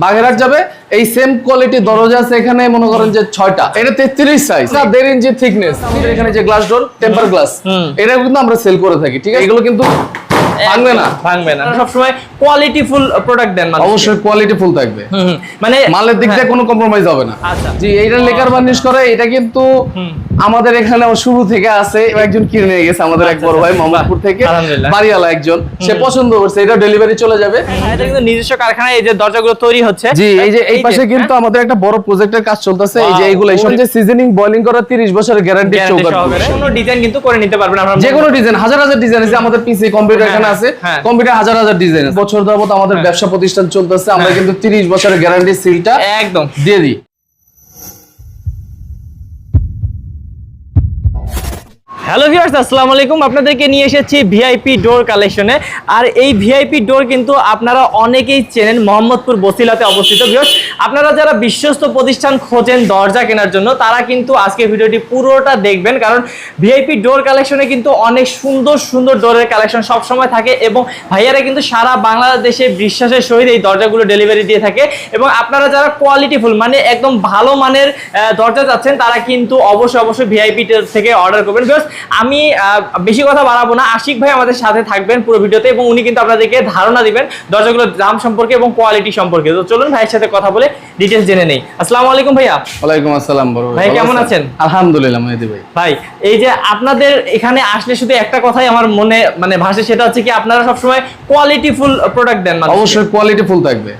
বাগেরহাট যাবে। এই same quality দরজা আছে এখানে মনে করেন যে ছয়টা। এটা তেত্রিশ সাইজ দেড় ইঞ্চি থিকনেস এখানে যে গ্লাস ডোর টেম্পার গ্লাস। এটা কিন্তু আমরা সেল করে থাকি ঠিক আছে? এগুলো কিন্তু ভাঙবে না। ভাঙবে না। সবসময় কোয়ালিটি ফুল প্রোডাক্ট দেন মানুষকে। অবশ্যই কোয়ালিটি ফুল থাকবে। মানে মালের দিক দিয়ে হ্যাঁ। কোনো কম্প্রোমাইজ হবে না আচ্ছা। জি এইটা লেকার বার্নিশ করে এটা কিন্তু আমাদের এখানে শুরু থেকে আছে একজন কিনে নিয়ে গেছে আমাদের এক আচ্ছা, বড় ভাই আচ্ছা। মোহাম্মদপুর থেকে। বাড়িওয়ালা একজন সে পছন্দ করছে এটা ডেলিভারি চলে যাবে এটা কিন্তু নিজস্ব কারখানায় এই যে দরজাগুলো তৈরি হচ্ছে জি এই যে এই পাশে কিন্তু হ্যাঁ, আমাদের একটা বড় প্রজেক্টের কাজ চলতেছে এই যে এইগুলো এইসব যে সিজনিং বয়লিং করা 30 বছরের গ্যারান্টি সহকারে কোনো ডিজাইন কিন্তু করে নিতে পারবেন আপনারা যে কোনো ডিজাইন হাজার হাজার ডিজাইন আছে আমাদের পিসি কম্পিউটার হ্যাঁ, এখানে আছে হ্যাঁ। কম্পিউটার হাজার হাজার ডিজাইন বছর যাবত আমাদের হ্যাঁ। ব্যবসা প্রতিষ্ঠান চলতেছে আমরা হ্যাঁ। কিন্তু 30 বছরের গ্যারান্টি সিলটা একদম দিয়ে দিই হ্যালো ভিউয়ার্স আসসালামু আলাইকুম। আপনাদেরকে নিয়ে এসেছি ভিআইপি ডোর কালেকশনে আর এই ভিআইপি ডোর কিন্তু আপনারা অনেকেই চেনেন মোহাম্মদপুর বসিলাতে অবস্থিত। ভিউয়ার্স আপনারা যারা বিশ্বস্ত প্রতিষ্ঠান খোঁজেন দরজা কেনার জন্য, তারা কিন্তু আজকে ভিডিওটি পুরোটা দেখবেন। কারণ ভিআইপি ডোর কালেকশনে কিন্তু অনেক সুন্দর সুন্দর ডোরের কালেকশন সবসময় থাকে এবং ভাইয়ারা কিন্তু সারা বাংলাদেশে বিশ্বাসের সহিত এই দরজাগুলো ডেলিভারি দিয়ে থাকে। এবং আপনারা যারা কোয়ালিটিফুল মানে একদম ভালো মানের দরজা চাচ্ছেন, তারা কিন্তু অবশ্যই অবশ্যই ভিআইপি থেকে অর্ডার করবেন। বিকজ আমি বেশি কথা বাড়াবো না। আশিক ভাই আমাদের সাথে থাকবেন পুরো ভিডিওতে এবং উনি কিন্তু আপনাদেরকে ধারণা দিবেন দরজাগুলোর দাম সম্পর্কে এবং কোয়ালিটি সম্পর্কে। তো চলুন ভাইয়ের সাথে কথা বলে ডিটেলস জেনে নেই। আসসালামু আলাইকুম ভাইয়া। ওয়ালাইকুম আসসালাম বড় ভাই, কেমন আছেন? আলহামদুলিল্লাহ মেহেদি ভাই। ভাই এই যে আপনাদের এখানে আসলে শুধু একটা কথাই আমার মনে মানে ভাসে সেটা হচ্ছে কি আপনারা সবসময় কোয়ালিটিফুল প্রোডাক্ট দেন মানুষকে। অবশ্যই কোয়ালিটি ফুল থাকবে।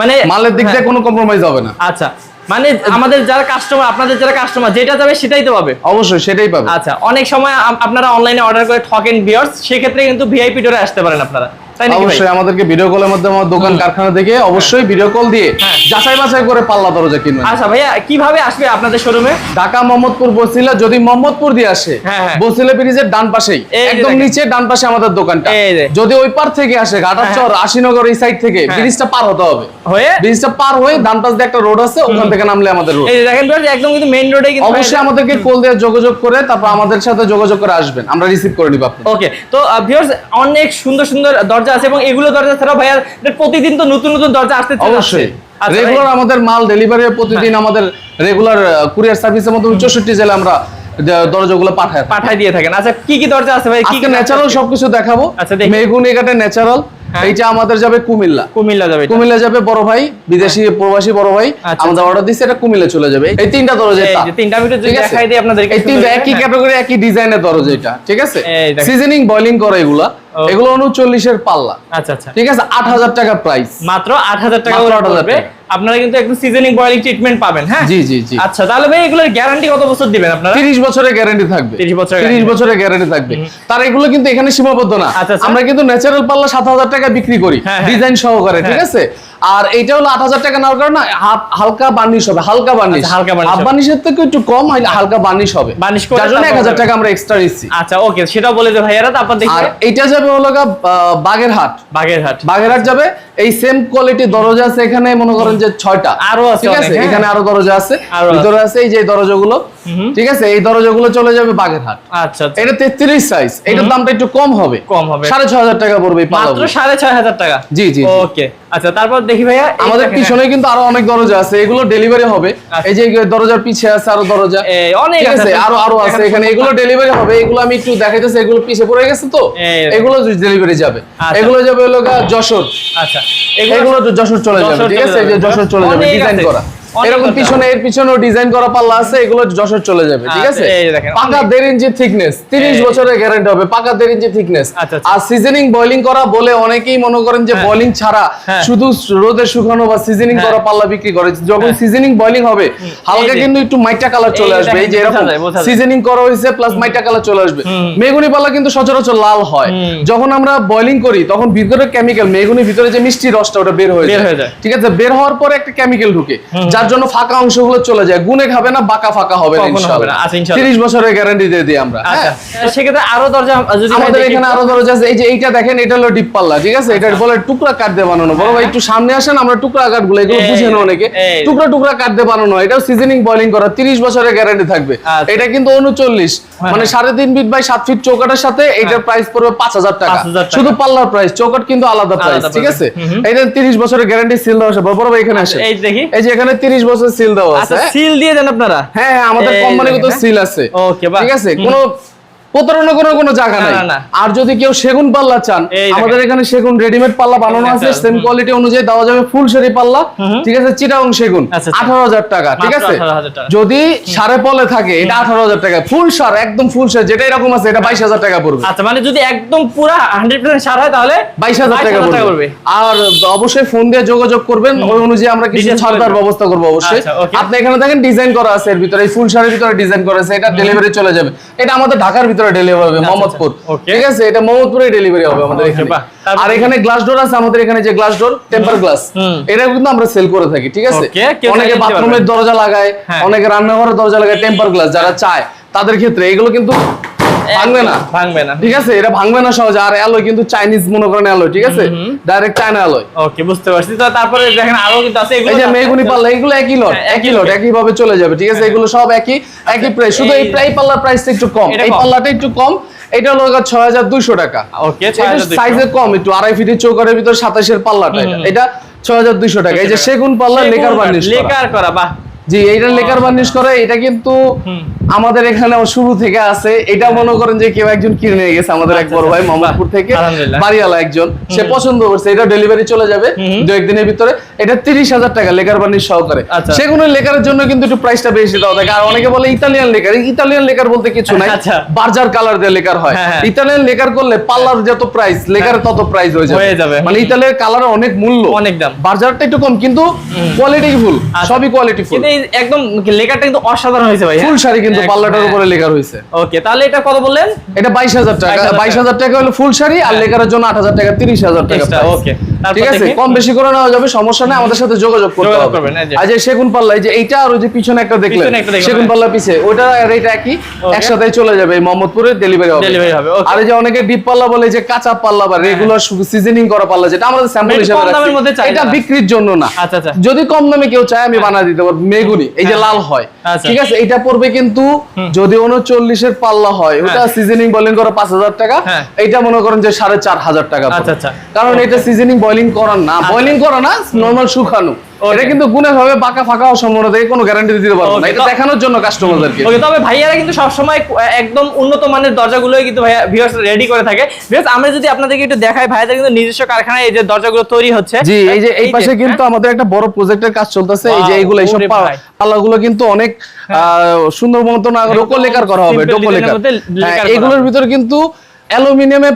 মানে মালের দিক দিয়ে হ্যাঁ, কোনো কম্প্রোমাইজ হবে না। আচ্ছা। মানে আমাদের যারা কাস্টমার আপনাদের যারা কাস্টমার যেটা যাবে সেটাই তো পাবে অবশ্যই সেটাই পাবে আচ্ছা অনেক সময় আপনারা অনলাইনে অর্ডার করে ঠকেন বিয়ার্স সেক্ষেত্রে কিন্তু ভিআইপি ডোরে আসতে পারেন আপনারা? অবশ্যই আমাদেরকে ভিডিও কলের মধ্যে আমার দোকান কারখানা থেকে অবশ্যই ভিডিও কল দিয়ে হ্যাঁ। যাচাই বাছাই করে পাল্লা দরজা কিনবেন। আচ্ছা ভাইয়া কীভাবে আসবে আপনাদের শোরুমে ঢাকা মোহাম্মদপুর বসিলা যদি মোহাম্মদপুর দিয়ে আসে হ্যাঁ, হ্যাঁ। বসিলা ব্রিজের ডান পাশেই একদম নিচে ডান পাশে আমাদের দোকানটা। যদি ওই পার থেকে আসে ঘাটাচর আশিনগর এই সাইড থেকে। ব্রিজটা পার হতে হবে। হয়ে? ব্রিজটা পার হয়ে ডান পাশ দিয়ে একটা রোড আছে ওখান থেকে নামলে আমাদের রোড এই দেখেন একদম কিন্তু মেইন রোডে কিন্তু অবশ্যই আমাদেরকে কল দিয়ে যোগাযোগ করে তারপর আমাদের সাথে যোগাযোগ করে আসবেন। আমরা রিসিভ করে নিব আপনাদের ওকে তো ভিউয়ার্স অনেক সুন্দর সুন্দর দরজা আছে এবং এগুলো দরজা ছাড়াও ভাইয়া প্রতিদিন তো নতুন নতুন দরজা আসতে অবশ্যই। আচ্ছা, রেগুলার আমাদের মাল ডেলিভারি প্রতিদিন আমাদের রেগুলার কুরিয়ার সার্ভিসের মধ্যে চৌষট্টি জেলা আমরা দ- দরজাগুলো পাঠাই। পাঠাই দিয়ে থাকেন। আচ্ছা কি কি দরজা আছে ভাই কি ন্যাচারাল সবকিছু দেখাবো। আচ্ছা, দেখি। ন্যাচারাল হ্যাঁ। এইটা আমাদের যাবে কুমিল্লা। কুমিল্লা যাবে কুমিল্লা যাবে বড় ভাই বিদেশি প্রবাসী বড় ভাই। আচ্ছা, আমাদের অর্ডার দিচ্ছে এটা কুমিল্লা চলে যাবে। এই তিনটা দরজা এটা। তিনটা যদি? দেখাই দিই এই তিনটা একই হ্যাঁ। ক্যাটাগরি একই ডিজাইনের দরজা এটা। ঠিক আছে? সিজনিং বয়লিং করে এগুলা। এগুলো উনচল্লিশের পাল্লা। আচ্ছা আচ্ছা। ঠিক আছে? আট হাজার টাকা প্রাইস মাত্র আট হাজার টাকা মাত্র করে 8,000 পড়বে। টাকা। আপনারা কিন্তু একদম সিজনিং বয়েলিং ট্রিটমেন্ট পাবেন হ্যাঁ? জি জি জি। আচ্ছা তাহলে ভাই এগুলোর গ্যারান্টি কত বছর দিবেন আপনারা? তিরিশ বছরের গ্যারান্টি থাকবে। 30 বছরের তিরিশ guarantee। বছরের গ্যারান্টি থাকবে। তার এগুলো কিন্তু এখানে সীমাবদ্ধ না। আচ্ছা, আচ্ছা। আমরা কিন্তু ন্যাচারাল পাল্লা সাত হাজার টাকা বিক্রি করি। হ্যাঁ, হ্যাঁ। ডিজাইন সহকারে ঠিক হ্যাঁ। আছে? আর এইটা হলো আট হাজার টাকা নেওয়ার কারণে হালকা বার্নিশ হবে হালকা বার্নিশ। আচ্ছা, হালকা বার্নিশ। বার্নিশের থেকে একটু কম হালকা বার্নিশ হবে। বার্নিশ করে জন্য এক হাজার টাকা আমরা এক্সট্রা নিচ্ছি আচ্ছা ওকে সেটা বলে যে ভাইয়ারা তারপর দেখি। আর এইটা যাবে হলো গা বাগেরহাট। বাগেরহাট। বাগেরহাট যাবে এই সেম কোয়ালিটি দরজা আছে এখানে মনে করেন যে ছয়টা। আরও আছে ঠিক আছে? হ্যাঁ। এখানে আরও দরজা আছে আরও আছে। ভিতরে আছে এই যে দরজাগুলো। ঠিক আছে? এই দরজাগুলো চলে যাবে বাগেরহাট। আচ্ছা আচ্ছা। এটা তেত্রিশ সাইজ এটার দামটা একটু কম হবে। কম হবে। সাড়ে ছয় হাজার টাকা পড়বে মাত্র পাল্লাগুলো। সাড়ে ছয় হাজার টাকা? জি, জি। ওকে। আচ্ছা তারপর দেখি ভাইয়া আমাদের পিছনে কিন্তু আরও অনেক দরজা আছে। এগুলো ডেলিভারি হবে। আচ্ছা। এই যে দরজার পিছে আছে আরও দরজা। এই অনেক আছে। আরও আরও আছে। এখানে এগুলো ডেলিভারি হবে। এগুলো আমি একটু দেখাইতেছি। এগুলো পিছে পড়ে গেছে তো। এগুলো ডেলিভারি যাবে। আচ্ছা। এগুলো যাবে হলো যশোর। আচ্ছা। এগুলো তো যশোর চলে যাবে। ঠিক আছে? এই যে যশোর চলে যাবে। ডিজাইন করা। এরকম পিছনে এর পিছনেও ডিজাইন করা পাল্লা আছে এগুলো যশোর চলে যাবে ঠিক আচ্ছা, আছে পাকা। দেড় ইঞ্চি থিকনেস তিরিশ বছরের গ্যারান্টি হবে পাকা দেড় ইঞ্চি থিকনেস আচ্ছা, আচ্ছা। আর সিজনিং বয়লিং করা বলে অনেকেই মনে করেন যে হ্যাঁ। বয়লিং ছাড়া হ্যাঁ। শুধু রোদে শুকানো বা সিজনিং হ্যাঁ। করা পাল্লা বিক্রি করে যখন হ্যাঁ। সিজনিং বয়লিং হবে হালকা কিন্তু একটু মাইটা কালার চলে আসবে এই যে এরকম। সিজনিং করা হয়েছে প্লাস মাইটা কালার চলে আসবে মেগুনি পাল্লা কিন্তু সচরাচর লাল হয় যখন আমরা বয়লিং করি তখন ভিতরে কেমিক্যাল মেগুনি ভিতরে যে মিষ্টি রসটা ওটা বের হয়ে হয়ে যায়। ঠিক আছে বের হওয়ার পরে একটা কেমিক্যাল ঢুকে যার জন্য ফাঁকা অংশগুলো চলে যায়। গুনে খাবে না বাঁকা ফাঁকা হবে না না। আচ্ছা, ইনশাআল্লাহ। তিরিশ বছরের গ্যারান্টি দিয়ে দিই আমরা আচ্ছা হ্যাঁ? সেক্ষেত্রে আরও দরজা যদি আমাদের এখানে আরও দরজা আছে। এই যে এইটা দেখেন এটা হলো ডিপ পাল্লা ঠিক আছে? এটা বলে টুকরা কাঠ দিয়ে বানানো। বড় ভাই একটু সামনে আসেন আমরা টুকরা কাঠগুলো এগুলো বুঝে নেন অনেকে। টুকরা টুকরা কাঠ দিয়ে বানানো এটাও সিজনিং বয়লিং করা 30 বছরের গ্যারান্টি থাকবে। আচ্ছা। এটা কিন্তু 39 মানে সাড়ে তিন ফিট বাই সাত ফিট চৌকাটের সাথে এটার প্রাইস পড়বে পাঁচ হাজার টাকা। শুধু পাল্লার প্রাইস চৌকাট কিন্তু আলাদা প্রাইস ঠিক আছে। এটা 30 বছরের গ্যারান্টি সিল দেওয়া বড় ভাই এখানে আসে এই যে এখানে 30 বছর সিল দাও আছে। আচ্ছা হ্যাঁ? সিল দিয়ে দেন আপনারা? হ্যাঁ হ্যাঁ আমাদের কোম্পানিগত সিল আছে। ওকে, বা ঠিক আছে? কোনো প্রতারণা করার কোনো জায়গা নাই। আর যদি কেউ সেগুন পাল্লা চান আমাদের এখানে সেগুন রেডিমেড পাল্লা বানানো আছে সেম কোয়ালিটি অনুযায়ী দেওয়া যাবে ফুল সেরি পাল্লা ঠিক আছে? চিটাং সেগুন আচ্ছা, আচ্ছা। আঠারো হাজার টাকা ঠিক আছে? যদি সারে পলে থাকে এটা আঠারো হাজার টাকা ফুল সার একদম ফুল সার যেটা এরকম আছে এটা বাইশ হাজার টাকা পড়বে। আচ্ছা মানে যদি একদম পুরা হান্ড্রেড পার্সেন্ট সার হয় তাহলে বাইশ হাজার টাকা 22,000 পড়বে। আর অবশ্যই ফোন দিয়ে যোগাযোগ করবেন ওই অনুযায়ী আমরা কিছু Details ছাড় দেওয়ার ব্যবস্থা করব অবশ্যই। আচ্ছা, আপনি এখানে দেখেন ডিজাইন করা আছে এর ভিতরে ফুল শাড়ির ভিতরে ডিজাইন করা আছে এটা ডেলিভারি চলে যাবে। এটা আমাদের ঢাকার ভিতরে ডেলিভারি হবে মোহাম্মদপুর। ঠিক আছে এটা মোহাম্মদপুরে ডেলিভারি হবে আমাদের এখানে। আর এখানে গ্লাস ডোর আছে আমাদের এখানে যে গ্লাস ডোর টেম্পার গ্লাস। এটা কিন্তু আমরা সেল করে থাকি ঠিক আছে? অনেকে বাথরুমের দরজা লাগায় হ্যাঁ। অনেকে রান্নাঘরের দরজা লাগায় টেম্পার গ্লাস যারা চায় তাদের ক্ষেত্রে এগুলো কিন্তু ভাঙবে না। ভাঙবে না। ঠিক আছে এটা ভাঙবে না সহজে। আর অ্যালয় কিন্তু চাইনিজ মনে করেন অ্যালয় ঠিক আছে? Direct China alloy. ওকে বুঝতে পারছি। তো তারপরে দেখেন আরও কিন্তু আছে এগুলো এই যে মেগুনি পাল্লা এগুলো একই লট হ্যাঁ, একই লট। একই ভাবে চলে যাবে ঠিক আছে? এগুলো সব একই একই প্রাইস শুধু এই প্রাই পাল্লার প্রাইসটা একটু কম। এই। পাল্লাটা একটু কম। এটা হলো ছয় হাজার দুইশো টাকা। ওকে সাইজে কম একটু আড়াই ফিটের চৌকারের ভিতর সাতাশের পাল্লাটা এটা। ছয় হাজার দুইশো টাকা। এই যে সেগুন পাল্লা লেকার। লেকার করা বাহ। জি এইটা লেকার বার্নিশ করে এটা কিন্তু আমাদের এখানে শুরু থেকে আছে। এটা মনে করেন যে কেউ একজন কিনে নিয়ে গেছে আমাদের এক আচ্ছা, বড় ভাই আচ্ছা, মোহাম্মদপুর থেকে। বাড়িওয়ালা একজন। সে পছন্দ করছে এটা ডেলিভারি চলে যাবে দু একদিনের ভিতরে। এটা তিরিশ হাজার টাকা লেকার বার্নিশ সহকারে। আচ্ছা। সেগুলো লেকারের জন্য কিন্তু একটু প্রাইসটা বেশি দেওয়া থাকে। আর অনেকে বলে ইতালিয়ান লেকার। ইতালিয়ান লেকার বলতে কিছু নাই। আচ্ছা। বার্জার কালার দিয়ে লেকার হয়। হ্যাঁ, হ্যাঁ। ইতালিয়ান লেকার করলে পাল্লার যত প্রাইস লেকারের তত প্রাইস হয়ে যাবে। মানে ইতালিয়ার কালার অনেক মূল্য। অনেক দাম। বার্জারটা একটু কম কিন্তু কোয়ালিটি ফুল আচ্ছা। সবই কোয়ালিটি ফুল একদম লেখাটা কিন্তু অসাধারণ হয়েছে ভাই হ্যাঁ? ফুল শাড়ি কিন্তু পাল্লাটার উপরে লেখা রয়েছে। ওকে তাহলে এটা কত বললেন? এটা বাইশ হাজার টাকা। 22,000 বাইশ হাজার টাকা। হলো ফুল শাড়ি আর লেখার জন্য আট হাজার টাকা তিরিশ হাজার টাকা. তারপর ঠিক আছে কম বেশি করে নেওয়া যাবে সমস্যা নেই আমাদের সাথে যোগাযোগ করতে হবে। আর যে সেগুন পাল্লা এই যে এইটা আর ওই যে পিছনে একটা দেখলেন সেগুন হ্যাঁ। পাল্লা পিছে ওটা আর এটা একই একসাথে চলে যাবে এই মোহাম্মদপুরে ডেলিভারি হবে। আর যে অনেকে ডিপ পাল্লা বলে যে কাঁচা পাল্লা বা রেগুলার সিজনিং করা পাল্লা যেটা স্যাম্পল হিসেবে রাখছি। এটা বিক্রির জন্য না। আচ্ছা আচ্ছা। যদি কম দামে কেউ চায় আমি বানা দিতে পারব। মেগুনি এই যে লাল হয়। আচ্ছা। ঠিক আছে এটা পড়বে কিন্তু যদি উনচল্লিশের পাল্লা হয় ওটা সিজনিং বলেন করা পাঁচ হাজার টাকা হ্যাঁ। এটা মনে করেন যে সাড়ে চার হাজার টাকা পড়বে। কারণ এটা সিজনিং বয়লিং করা না বয়লিং করা না নর্মাল শুকানো। এটা কিন্তু গুণে ভাবে বাঁকা ফাঁকা সম্ভাবনা থেকে কোনো গ্যারান্টি দিতে পারব না। এটা দেখানোর জন্য কাস্টমারদেরকে ওকে তবে ভাইয়ারা কিন্তু সবসময় একদম উন্নত মানের দরজাগুলোই কিন্তু ভাইয়া ভিউয়ার্স রেডি করে থাকে। ভিউয়ার্স আমরা যদি আপনাদেরকে একটু দেখাই ভাইয়াদের কিন্তু নিজস্ব কারখানায় এই যে দরজাগুলো তৈরি হচ্ছে। জি এই যে এই পাশে হ্যাঁ? কিন্তু আমাদের একটা বড় প্রজেক্টের কাজ চলতেছে এই যে এইগুলো এইসব পাল্লাগুলো কিন্তু অনেক আহ, সুন্দর মতো না ডোকো লেকার করা হবে ডোকো লেকার হ্যাঁ, এগুলোর ভিতরে কিন্তু অ্যালুমিনিয়ামের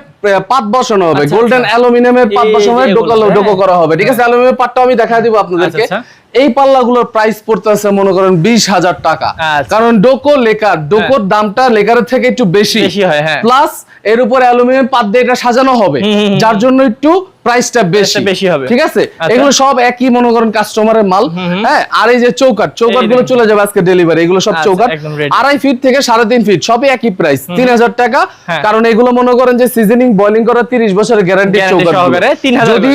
পাত বসানো হবে। আচ্ছা, গোল্ডেন আচ্ছা। অ্যালুমিনিয়ামের পাত বসানো হবে যে ডোকো এগুলো, ডোকো হ্যাঁ। করা হবে। ঠিক আছে? অ্যালুমিনিয়ামের পাতটা আমি দেখা দিব আপনাদেরকে। আচ্ছা, এই পাল্লাগুলোর প্রাইস পড়তেছে মনে করেন বিশ হাজার টাকা। আচ্ছা। কারণ ডোকো লেকার ডোকোর দামটা লেকারের থেকে একটু বেশি। বেশি হয়, হ্যাঁ। প্লাস এর উপর অ্যালুমিনিয়াম পাত দিয়ে এটা সাজানো হবে। যার জন্য একটু প্রাইসটা বেশি। বেশি হবে। ঠিক আছে? আচ্ছা। এগুলো সব একই মনে করেন কাস্টমারের মাল। হ্যাঁ আর এই যে চৌকাট চৌকাটগুলো চলে যাবে আজকে ডেলিভারি এগুলো সব আচ্ছা, চৌকাট আড়াই ফিট থেকে সাড়ে তিন ফিট সবই একই প্রাইস তিন হাজার টাকা। হ্যাঁ। কারণ এগুলো মনে করেন যে সিজনিং বয়লিং করা তিরিশ বছরের গ্যারান্টি চৌকাট সহকারে 3,000 যদি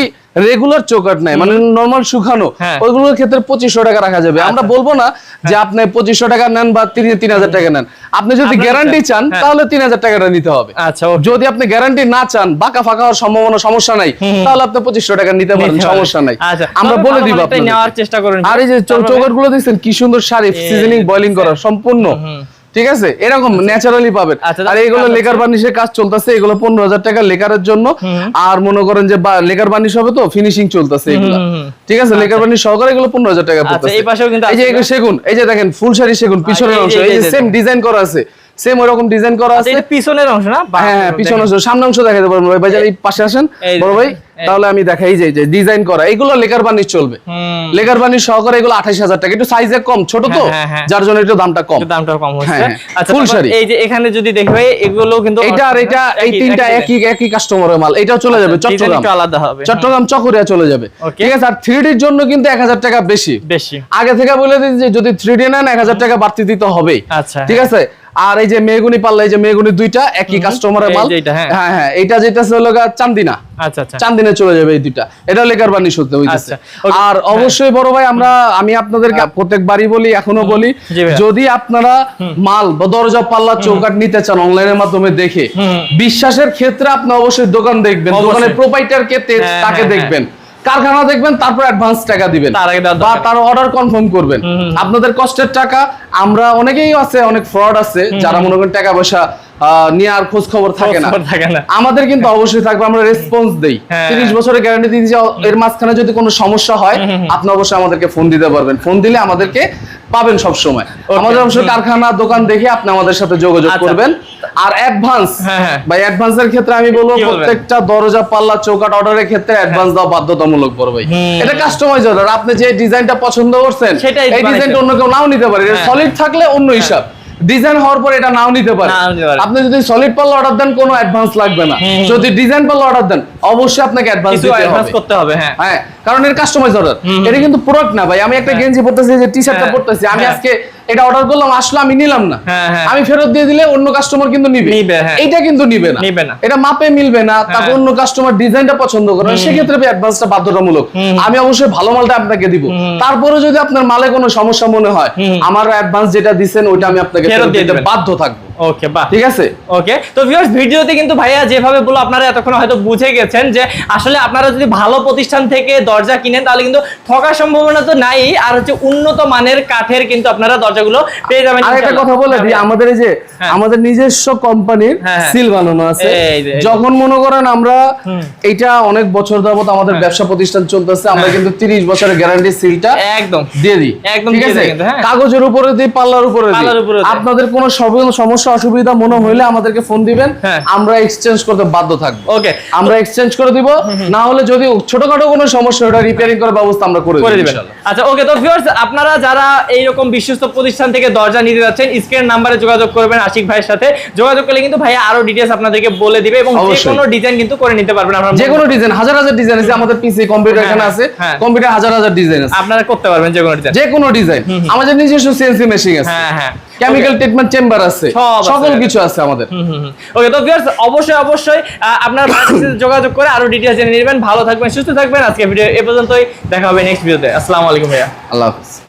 রেগুলার চৌকাট নাই মানে নর্মাল শুকানো হ্যাঁ। ওইগুলোর ক্ষেত্রে পঁচিশশো টাকা রাখা যাবে। আমরা বলব না যে আপনি পঁচিশশো টাকা নেন বা তিন হাজার টাকা নেন। আপনি যদি গ্যারান্টি চান হ্যাঁ। তাহলে তিন হাজার টাকাটা নিতে হবে। আচ্ছা যদি আপনি গ্যারান্টি না চান বাঁকা ফাঁকা হওয়ার সম্ভাবনা সমস্যা নাই তাহলে আপনি পঁচিশশো টাকা নিতে পারেন সমস্যা নাই। আচ্ছা আমরা বলে দিব আপনাদের নেওয়ার চেষ্টা করুন। আর এই যে চৌকাটগুলো দেখছেন কি সুন্দর শাড়ি সিজনিং বয়লিং করা সম্পূর্ণ। ঠিক আছে? এরকম ন্যাচারালি পাবেন। আচ্ছা, আর এইগুলো কাজ লেকার বার্নিশের কাজ চলতেছে এগুলো পনেরো হাজার টাকা লেকারের জন্য। আর মনে করেন যে লেকার বার্নিশ হবে তো ফিনিশিং চলতেছে এগুলো। ঠিক আছে? লেকার বার্নিশ সহকারে এগুলো পনেরো হাজার টাকা পড়তেছে। এই পাশেও কিন্তু এই যে সেগুন এই যে দেখেন ফুল শাড়ি সেগুন পিছনের অংশ এই যে- সেম ডিজাইন করা আছে। সেম ওরকম ডিজাইন করা আচ্ছা, আছে। পিছনের অংশ না? হ্যাঁ হ্যাঁ পিছনে অংশ সামনে অংশ দেখাতে পারব ভাই। ভাই এই পাশে আসেন বড় ভাই তাহলে আমি দেখাই যে যে ডিজাইন করা। এগুলো লেকার বানিশ চলবে। লেকার বানিশ সহকারে এগুলো আঠাশ হাজার টাকা। একটু সাইজে কম ছোট তো হ্যাঁ, হ্যাঁ। যার জন্য একটু দামটা কম। দামটা কম হচ্ছে। আচ্ছা তারপর শাড়ি। এই যে এখানে যদি দেখি ভাই এগুলো কিন্তু এটা আর এটা এই তিনটা একই একই কাস্টমারের মাল। এটাও চলে যাবে ডিজাইন চট্টগ্রাম। আলাদা হবে চট্টগ্রাম চকরিয়া চলে যাবে। ঠিক আছে আর থ্রি ডির জন্য কিন্তু এক হাজার টাকা বেশি। বেশি। আগে থেকে বলে দিই যে যদি থ্রি ডি নেন এক হাজার টাকা বাড়তি দিতে হবেই। আচ্ছা ঠিক আছে? আর এই যে মেগুনি পাল্লা এই যে মেগুনি দুইটা একই কাস্টমারের মাল। হ্যাঁ। হ্যাঁ হ্যাঁ এটা যেটা হলো চান্দিনা। আচ্ছা আচ্ছা। চান্দিনে চলে যাবে এই দুইটা। এটা লেকার হইতেছে। আচ্ছা, আর অবশ্যই বড় ভাই আমরা আমি আপনাদেরকে প্রত্যেকবারই বলি এখনও বলি যদি আপনারা মাল বা দরজা পাল্লা চৌকাট নিতে চান অনলাইনের মাধ্যমে দেখে বিশ্বাসের ক্ষেত্রে আপনি অবশ্যই দোকান দেখবেন। দোকানের প্রোপাইটার কে হ্যাঁ, তাকে হ্যাঁ, দেখবেন। কারখানা দেখবেন তারপর অ্যাডভান্স টাকা দিবেন। তার আগে বা তার অর্ডার কনফার্ম করবেন। আপনাদের কষ্টের টাকা আমরা অনেকেই আছে অনেক ফ্রড আছে যারা মনে করেন টাকা পয়সা নিয়ে আর খোঁজ খবর থাকে না। আমাদের কিন্তু অবশ্যই থাকবে আমরা রেসপন্স দেই। হ্যাঁ। তিরিশ বছরের গ্যারান্টি দিচ্ছি এর মাঝখানে যদি কোনো সমস্যা হয় আপনি অবশ্যই আমাদেরকে ফোন দিতে পারবেন। ফোন দিলে আমাদেরকে পাবেন সব সময় আমাদের অবশ্যই কারখানা দোকান দেখে আপনি আমাদের সাথে যোগাযোগ আচ্ছা। করবেন। আর অ্যাডভান্স হ্যাঁ, হ্যাঁ। ভাই অ্যাডভান্সের ক্ষেত্রে আমি বলব প্রত্যেকটা দরজা পাল্লা চৌকাট অর্ডারের ক্ষেত্রে অ্যাডভান্স দেওয়া বাধ্যতামূলক হুম। এটা কাস্টমাইজ অর্ডার আপনি যে ডিজাইনটা পছন্দ করছেন এই। ডিজাইনটা অন্য কেউ নাও নিতে পারে। হ্যাঁ। সলিড থাকলে অন্য হিসাব। ডিজাইন হওয়ার পর এটা নাও নিতে পারে। আপনি যদি সলিড পাল্লা অর্ডার দেন কোনো অ্যাডভান্স লাগবে না। যদি ডিজাইন পাল্লা অর্ডার দেন অবশ্যই আপনাকে অ্যাডভান্স দিতে হবে। করতে হবে হ্যাঁ। হ্যাঁ কারণ এর কাস্টমাইজ অর্ডার এটা কিন্তু প্রোডাক্ট না ভাই। আমি একটা গেঞ্জি পরতেছি যে টি শার্টটা পড়তেছি পরতেছি। আমি হ্যাঁ। আজকে এটা অর্ডার করলাম আসলো আমি নিলাম না। হ্যাঁ, হ্যাঁ। আমি ফেরত দিয়ে দিলে অন্য কাস্টমার কিন্তু নিবে। হ্যাঁ। এটা কিন্তু নিবে না। নিবে না। এটা মাপে মিলবে না তারপর অন্য কাস্টমার ডিজাইনটা পছন্দ করে সেক্ষেত্রে অ্যাডভান্সটা বাধ্যতামূলক। আমি অবশ্যই ভালো মালটা আপনাকে দিব। তারপরে যদি আপনার মালে কোনো সমস্যা মনে হয় আমার অ্যাডভান্স যেটা দিচ্ছেন ওইটা আমি আপনাকে ফেরত দিতে বাধ্য থাকব। ওকে বাহ। ঠিক আছে? ওকে তো ভিউয়ার্স ভিডিওতে কিন্তু ভাইয়া যেভাবে বলো আপনারা এতক্ষণ হয়তো বুঝে গেছেন যে আসলে আপনারা যদি ভালো প্রতিষ্ঠান থেকে দরজা কিনেন তাহলে কিন্তু ঠকার সম্ভাবনা তো নাই আর হচ্ছে উন্নত মানের কাঠের কিন্তু আপনারা দরজাগুলো পেয়ে যাবেন আর একটা কথা বলে দিই আমাদের এই যে হ্যাঁ। আমাদের নিজস্ব কোম্পানির হ্যাঁ, হ্যাঁ। সিল বানানো আছে। যখন মনে করেন আমরা এটা অনেক বছর যাবত আমাদের হ্যাঁ। ব্যবসা প্রতিষ্ঠান চলতেছে আমরা কিন্তু 30 বছরের গ্যারান্টি সিলটা একদম। দিয়ে দিই। একদম ঠিক আছে? হ্যাঁ। কাগজের উপরে দিই পাল্লার উপরে দিই। আপনাদের কোনো সব- সমস্যা অসুবিধা মনে হইলে আমাদেরকে ফোন দিবেন। হ্যাঁ। আমরা এক্সচেঞ্জ করতে বাধ্য থাকব। ওকে আমরা এক্সচেঞ্জ করে দিব। না হলে যদি ছোটখাটো কোনো সমস্যা ওটা রিপেয়ারিং করার ব্যবস্থা আমরা করে করে দিব দিবেন। আচ্ছা ওকে তো ভিউয়ার্স আপনারা যারা এইরকম বিশ্বস্ত প্রতিষ্ঠান থেকে দরজা নিতে যাচ্ছেন স্ক্রিন নাম্বারে যোগাযোগ করবেন আশিক ভাইয়ের সাথে। যোগাযোগ করলে কিন্তু ভাইয়া আরও ডিটেইলস আপনাদেরকে বলে দিবে এবং যে কোনো ডিজাইন কিন্তু করে নিতে পারবেন আপনারা যে কোনো ডিজাইন হাজার হাজার ডিজাইন আছে আমাদের পিসি কম্পিউটার এখানে আছে। হ্যাঁ। কম্পিউটার হাজার হাজার ডিজাইন আছে। আপনারা করতে পারবেন যে কোনো ডিজাইন যে কোনো ডিজাইন আমাদের নিজস্ব সিএনসি মেশিন আছে। হ্যাঁ হ্যাঁ। কেমিক্যাল ট্রিটমেন্ট চেম্বার আছে। সকল কিছু আছে আমাদের। ওকে তো ভিউয়ার্স অবশ্যই অবশ্যই আপনারা যোগাযোগ করে আরও ডিটেইলস জেনে নেবেন। ভালো থাকবেন সুস্থ থাকবেন। আজকে ভিডিও এ পর্যন্তই। দেখা হবে নেক্সট ভিডিওতে আসসালামু আলাইকুম ভাইয়া। আল্লাহ হাফিজ।